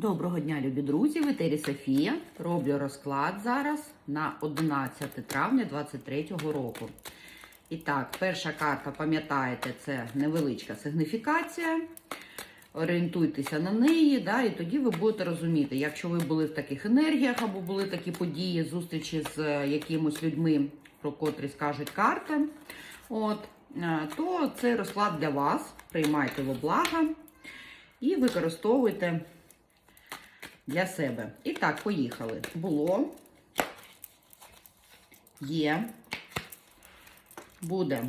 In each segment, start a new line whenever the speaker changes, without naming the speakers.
Доброго дня, любі друзі! В етері Софія. Роблю розклад зараз на 11 травня 2023 року. І так, перша карта, пам'ятаєте, це невеличка сигніфікація. Орієнтуйтеся на неї, да, і тоді ви будете розуміти, якщо ви були в таких енергіях або були такі події, зустрічі з е, якимось людьми, про котрі скажуть карта, от, е, то цей розклад для вас. Приймайте во благо і використовуйте для себе. І так, поїхали. Було, є, буде.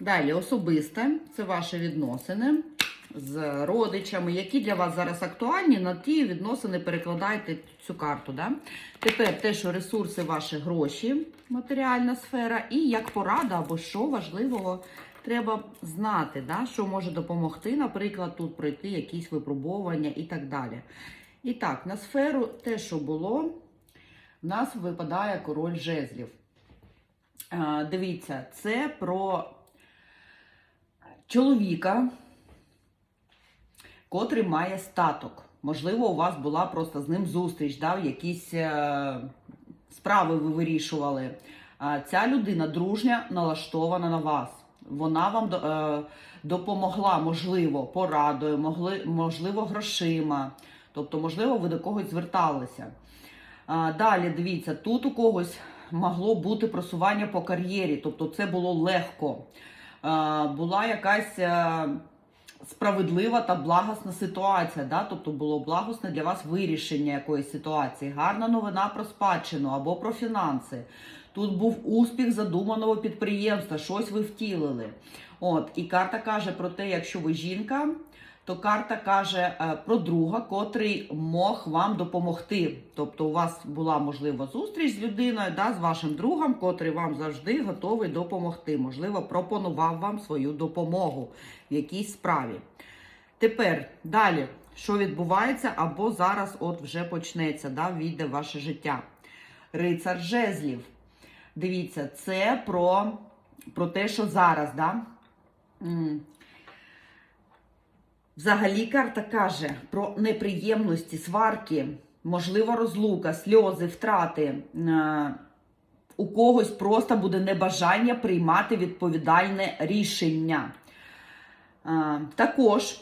Далі особисте, це ваші відносини з родичами, які для вас зараз актуальні, на ті відносини перекладайте цю карту. Да? Тепер те, що ресурси ваші гроші, матеріальна сфера, і як порада або що важливого треба знати, да? що може допомогти, наприклад, тут пройти якісь випробування і так далі. І так, на сферу те, що було, в нас випадає король жезлів. Е, Дивіться, це про чоловіка, котрий має статок. Можливо, у вас була просто з ним зустріч, да, якісь е, справи ви вирішували. Ця людина дружня налаштована на вас. Вона вам е, допомогла, можливо, порадою, могли, можливо, грошима. Тобто, можливо, ви до когось зверталися. Е, далі, дивіться, тут у когось могло бути просування по кар'єрі, тобто це було легко. Е, була якась е, справедлива та благосна ситуація, да? тобто було благосне для вас вирішення якоїсь ситуації. Гарна новина про спадщину або про фінанси. Тут був успіх задуманого підприємства, щось ви втілили. От, і карта каже про те, якщо ви жінка, то карта каже е, про друга, котрий мог вам допомогти. Тобто, у вас була можлива зустріч з людиною, да, з вашим другом, котрий вам завжди готовий допомогти. Можливо, пропонував вам свою допомогу в якійсь справі. Тепер далі, що відбувається, або зараз от вже почнеться, да, війде ваше життя. Рицар жезлів. Дивіться, це про, про те, що зараз, да? Взагалі карта каже про неприємності, сварки, можлива розлука, сльози, втрати. Е, У когось просто буде небажання приймати відповідальне рішення. Е, Також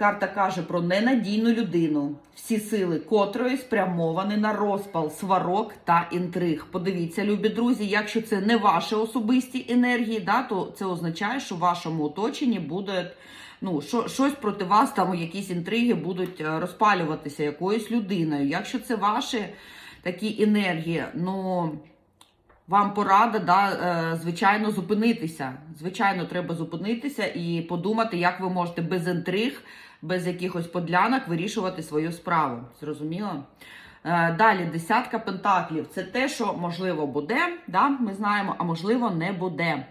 карта каже про ненадійну людину, всі сили котрої спрямовані на розпал, сварок та інтриг. Подивіться, любі друзі, якщо це не ваші особисті енергії, да, то це означає, що в вашому оточенні буде ну, що, щось проти вас, там якісь інтриги будуть е, розпалюватися якоюсь людиною. Якщо це ваші такі енергії, ну. Вам порада, да, е, звичайно, зупинитися. Звичайно, треба зупинитися і подумати, як ви можете без інтриг, без якихось подлянок вирішувати свою справу. Зрозуміло? Е, Далі, десятка пентаклів. Це те, що можливо буде, да, ми знаємо, а можливо, не буде.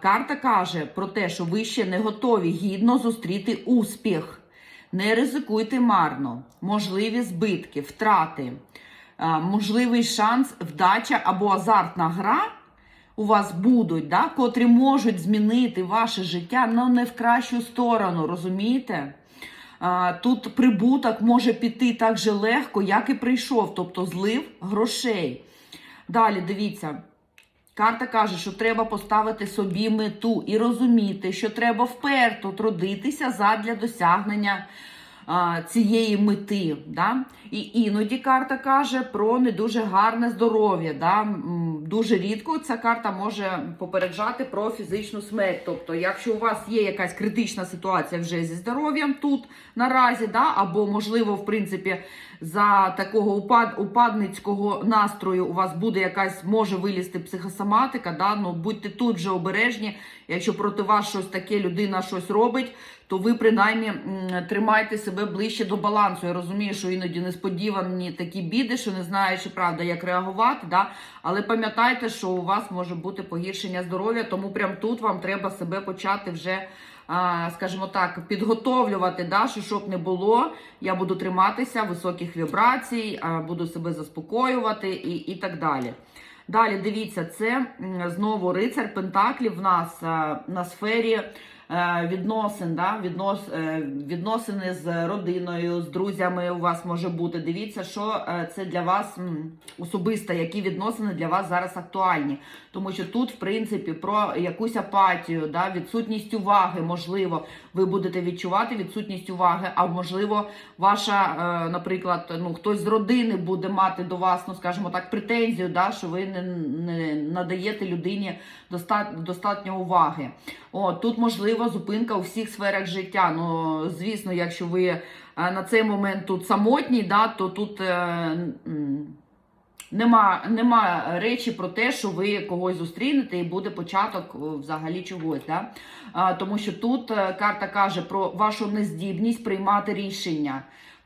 Карта каже про те, що ви ще не готові гідно зустріти успіх. Не ризикуйте марно, можливі збитки, втрати, можливий шанс, вдача або азартна гра у вас будуть, да, котрі можуть змінити ваше життя, але не в кращу сторону, розумієте? Тут прибуток може піти так же легко, як і прийшов, тобто злив грошей. Далі дивіться. Карта каже, що треба поставити собі мету і розуміти, що треба вперто трудитися задля досягнення цієї мети. Да? І іноді карта каже про не дуже гарне здоров'я. Да? Дуже рідко ця карта може попереджати про фізичну смерть. Тобто, якщо у вас є якась критична ситуація вже зі здоров'ям тут наразі, да? або, можливо, в принципі, за такого упад, упадницького настрою у вас буде якась, може вилізти психосоматика, да? ну, будьте тут вже обережні, якщо проти вас щось таке людина щось робить, то ви принаймні тримайте себе ближче до балансу. Я розумію, що іноді несподівані такі біди, що не знаєш, правда, як реагувати. Да? Але пам'ятайте, що у вас може бути погіршення здоров'я, тому прямо тут вам треба себе почати вже. Скажімо так, підготовлювати, да, що щоб не було, я буду триматися високих вібрацій, буду себе заспокоювати і, і так далі. Далі дивіться, це знову рицар Пентаклів в нас на сфері відносин, да? Віднос, е, відносини з родиною, з друзями у вас може бути. Дивіться, що е, це для вас особисто, які відносини для вас зараз актуальні. Тому що тут, в принципі, про якусь апатію, да? відсутність уваги, можливо, ви будете відчувати відсутність уваги, а можливо, ваша, е, наприклад, ну хтось з родини буде мати до вас, ну скажімо так, претензію, да, що ви не, не надаєте людині достатньо, уваги. О, тут можлива зупинка у всіх сферах життя. Ну, звісно, якщо ви е, на цей момент тут самотній, да, то тут. Е, Нема, нема речі про те, що ви когось зустрінете і буде початок е, взагалі чогось. Да? Тому що тут е, карта каже про вашу нездібність приймати рішення,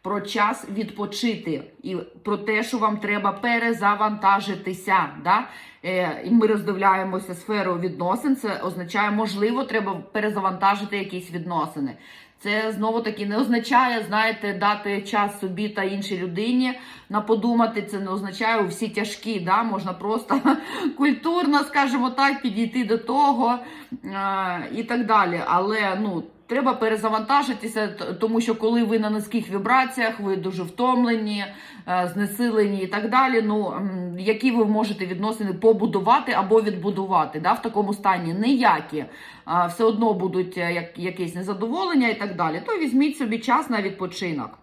про час відпочити і про те, що вам треба перезавантажитися. Да? Е, і ми роздивляємося сферу відносин. Це означає, можливо, треба перезавантажити якісь відносини. Це знову таки не означає, знаєте, дати час собі та іншій людині на подумати. Це не означає у всі тяжкі. Да? Можна просто культурно, скажімо так, підійти до того е, і так далі. Але ну. Треба перезавантажитися, тому що коли ви на низьких вібраціях, ви дуже втомлені, е, знесилені і так далі. Ну які ви можете відносини побудувати або відбудувати да, в такому стані ніякі. Все одно будуть е, як, якісь незадоволення і так далі. То візьміть собі час на відпочинок.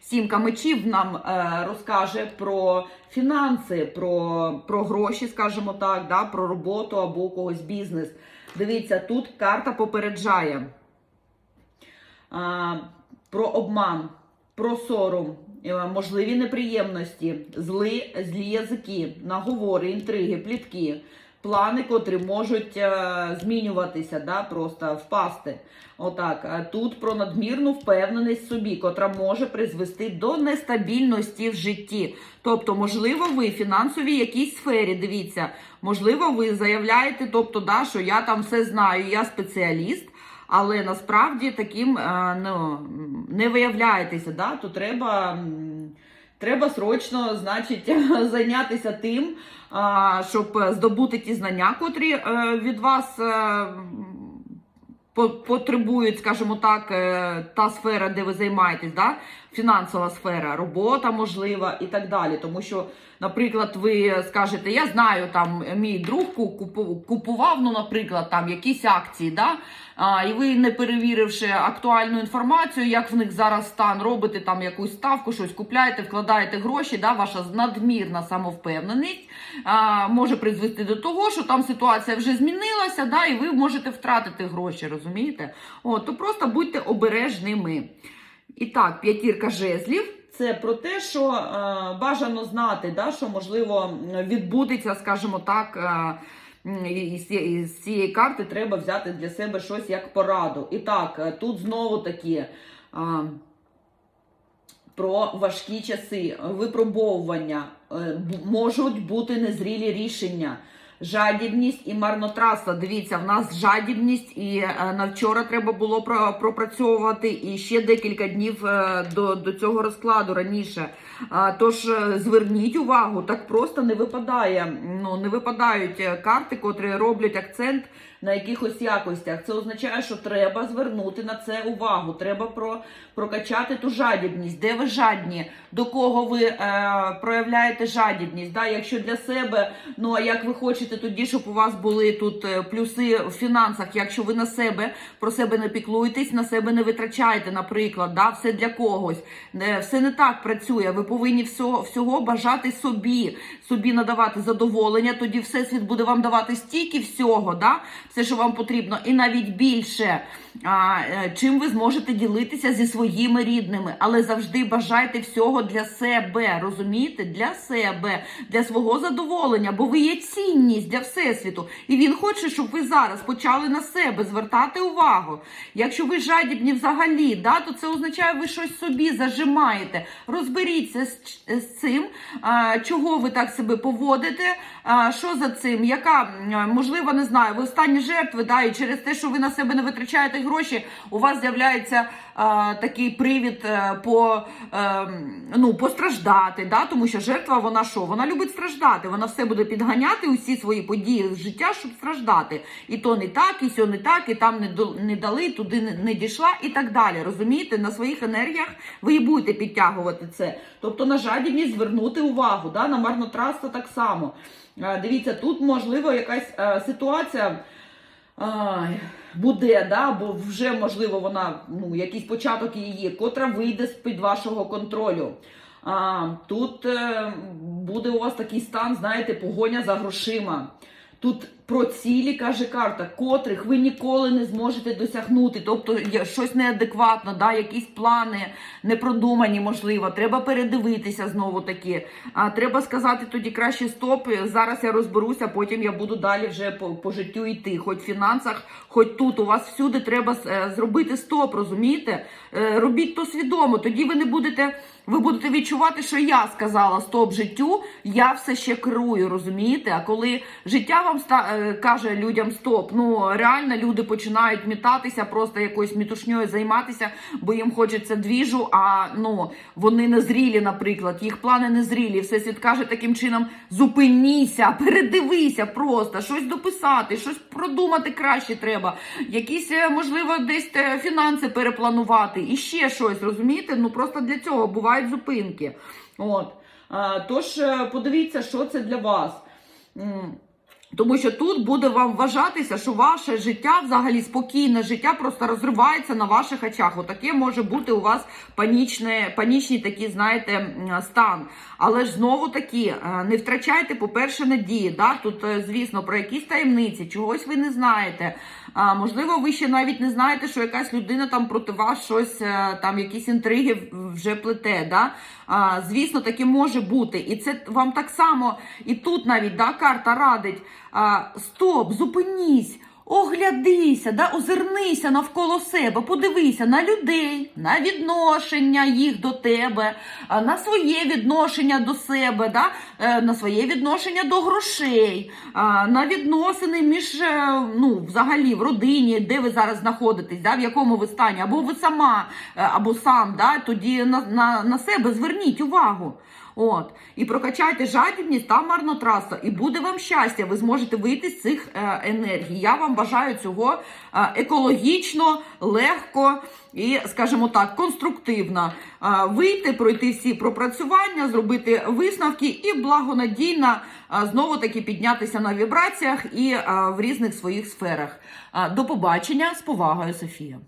Сімка мечів нам е, розкаже про фінанси, про, про гроші, скажімо так, да, про роботу або у когось бізнес. Дивіться, тут карта попереджає. А, про обман, про сором, е, можливі неприємності, зли, злі язики, наговори, інтриги, плітки, плани, котрі можуть е, змінюватися, да, просто впасти. Отак. Тут про надмірну впевненість собі, котра може призвести до нестабільності в житті. Тобто, можливо, ви в фінансовій якійсь сфері, дивіться, можливо, ви заявляєте, тобто, да, що я там все знаю, я спеціаліст. Але насправді таким е, ну, не виявляєтеся, да? то треба, треба срочно значить, зайнятися тим, щоб здобути ті знання, котрі е, від вас е, по- потребують, скажімо так, е, та сфера, де ви займаєтесь, да? Фінансова сфера, робота можлива і так далі. Тому що, наприклад, ви скажете, я знаю, там мій друг купував, ну, наприклад, там якісь акції, да? а, і ви, не перевіривши актуальну інформацію, як в них зараз стан, робите там якусь ставку, щось купляєте, вкладаєте гроші, да? ваша надмірна самовпевненість а, може призвести до того, що там ситуація вже змінилася, да? і ви можете втратити гроші, розумієте? От, то просто будьте обережними. І так, п'ятірка жезлів. Це про те, що е, бажано знати, да, що можливо відбудеться, скажімо так. Е, з цієї- карти треба взяти для себе щось як пораду. І так, е, тут знову таки е, про важкі часи, випробовування, е, можуть бути незрілі рішення. Жадібність і марнотратство. Дивіться, в нас жадібність, і е, на вчора треба було пропрацьовувати і ще декілька днів е, до, до цього розкладу раніше. Тож е, зверніть увагу, так просто не випадає. Ну не випадають карти, котрі роблять акцент на якихось якостях. Це означає, що треба звернути на це увагу. Треба про, прокачати ту жадібність. Де ви жадні? До кого ви е, проявляєте жадібність? Да? Якщо для себе, ну а як ви хочете тоді, щоб у вас були тут е, плюси в фінансах, якщо ви на себе про себе не піклуєтесь, на себе не витрачаєте, наприклад, да? все для когось. Е, Все не так працює. Ви повинні всього, всього бажати собі, собі надавати задоволення. Тоді всесвіт буде вам давати стільки всього, да? Все, що вам потрібно, і навіть більше. Е, чим ви зможете ділитися зі своїми рідними, але завжди бажайте всього для себе, розумієте? Для себе, для свого задоволення, бо ви є цінність для всесвіту, і він хоче, щоб ви зараз почали на себе звертати увагу. Якщо ви жадібні взагалі, да, то це означає, ви щось собі зажимаєте. Розберіться з, з цим, а, чого ви так себе поводите, а, що за цим, яка можливо, не знаю, ви в стані жертви, да, і через те, що ви на себе не витрачаєте гроші, у вас з'являється е, такий привід е, по, е, ну, постраждати. Да, тому що жертва, вона що? Вона любить страждати. Вона все буде підганяти усі свої події з життя, щоб страждати. І то не так, і сьо не так, і там не, до- не дали, туди не, не дійшла, і так далі. Розумієте, на своїх енергіях ви і будете підтягувати це. Тобто на жадібність звернути увагу, да, на марнотратство так само. Е, Дивіться, тут можливо якась е, ситуація. Буде, да, бо вже можливо вона, ну, якийсь початок її, котра вийде з-під вашого контролю. А, тут е, буде у вас такий стан, знаєте, погоня за грошима. Тут про цілі каже карта, котрих ви ніколи не зможете досягнути. Тобто щось неадекватно, да, якісь плани непродумані, можливо. Треба передивитися знову таки. А, треба сказати тоді краще стоп. Зараз я розберуся, потім я буду далі вже по, по життю йти. Хоч в фінансах, хоч тут. У вас всюди треба е, зробити стоп, розумієте? Е, робіть то свідомо, тоді ви не будете. Ви будете відчувати, що я сказала стоп життю, я все ще керую, розумієте? А коли життя вам ста- е, каже людям стоп, ну реально люди починають мітатися, просто якоюсь мітушньою займатися, бо їм хочеться двіжу, а ну вони не зрілі, наприклад, їх плани не зрілі. Всесвіт каже таким чином: зупиніся, передивися просто, щось дописати, щось продумати краще треба. Якісь, е, можливо, десь е, фінанси перепланувати і ще щось, розумієте? Ну просто для цього бувають зупинки. От. Тож е, подивіться, що це для вас. Тому що тут буде вам вважатися, що ваше життя, взагалі спокійне життя, просто розривається на ваших очах. Отаке може бути у вас панічне, панічний такий, знаєте, стан. Але ж знову таки, е, не втрачайте, по-перше, надії. Да? Тут, е, звісно, про якісь таємниці, чогось ви не знаєте. А, можливо, ви ще навіть не знаєте, що якась людина там проти вас щось, е, там якісь інтриги вже плете. Да? А, звісно, таке може бути. І це вам так само, і тут навіть да, карта радить. А, стоп, зупинісь. Оглядися, да, озирнися навколо себе, подивися на людей, на відношення їх до тебе, на своє відношення до себе, да, е, на своє відношення до грошей, на відносини між е, ну, взагалі в родині, де ви зараз знаходитесь, да, в якому ви стані, або ви сама, е, або сам, да, тоді на, на, на себе зверніть увагу. От і прокачайте жадібність та марнотратство, і буде вам щастя. Ви зможете вийти з цих е, енергій. Я вам бажаю цього е, екологічно, легко і, скажімо так, конструктивно е, вийти, пройти всі пропрацювання, зробити висновки і благонадійно е, знову таки піднятися на вібраціях і в різних своїх сферах. До побачення з повагою, Софія.